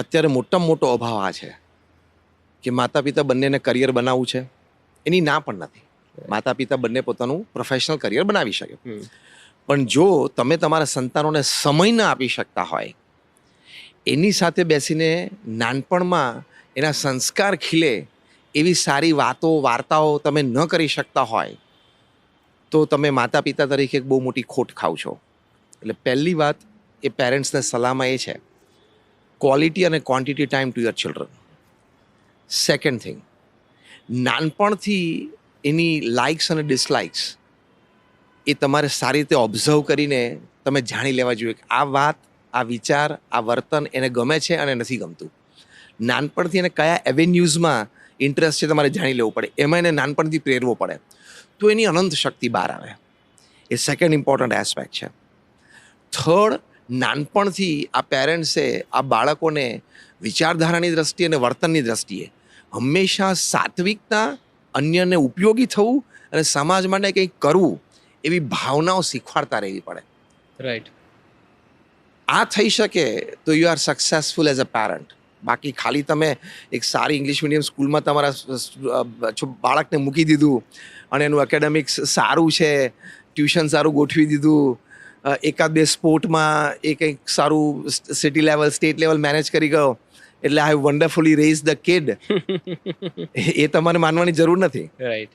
અત્યારે મોટામાં મોટો અભાવ આ છે કે માતા પિતા બંનેને કરિયર બનાવવું છે. એની ના પણ નથી. માતા પિતા બંને પોતાનું પ્રોફેશનલ કરિયર બનાવી શકે. પણ જો તમે તમારા સંતાનોને સમય ન આપી શકતા હોય એની સાથે બેસીને નાનપણમાં એના સંસ્કાર ખીલે એવી સારી વાતો વાર્તાઓ તમે ન કરી શકતા હોય તો તમે માતા પિતા તરીકે એક બહુ મોટી ખોટ ખાવ છો. એટલે પહેલી વાત એ પેરેન્ટ્સને સલાહમાં એ છે ક્વોલિટી અને quantity time to your children second thing નાનપણથી એની લાઇક્સ અને ડિસલાઇક્સ એ તમારે સારી રીતે ઓબ્ઝર્વ કરીને તમે જાણી લેવા જોઈએ કે આ વાત, આ વિચાર, આ વર્તન એને ગમે છે અને નથી ગમતું. નાનપણથી એને કયા એવેન્યુઝમાં ઇન્ટરેસ્ટ છે તમારે જાણી લેવું પડે. એમાં એને નાનપણથી પ્રેરવો પડે. તો એની અનંત શક્તિ બહાર આવે. એ સેકન્ડ ઇમ્પોર્ટન્ટ એસ્પેક્ટ છે. થર્ડ નાનપણથી આ પેરેન્ટ્સે આ બાળકોને વિચારધારાની દ્રષ્ટિએ અને વર્તનની દ્રષ્ટિએ હંમેશા સાત્વિકતા અન્યને ઉપયોગી થવું અને સમાજ માટે કંઈક કરવું એવી ભાવનાઓ શીખવાડતા રહેવી પડે. રાઈટ આ થઈ શકે તો you are successful as a parent બાકી ખાલી તમે એક સારી ઇંગ્લિશ મીડિયમ સ્કૂલમાં તમારા બાળકને મૂકી દીધું અને એનું એકેડેમિક્સ સારું છે ટ્યુશન સારું ગોઠવી દીધું એકાદ બે સ્પોર્ટમાં એ કંઈક સારું city level state level manage કરી ગયો. એટલે I wonderfully raise the kid એ તમારે માનવાની જરૂર નથી. રાઈટ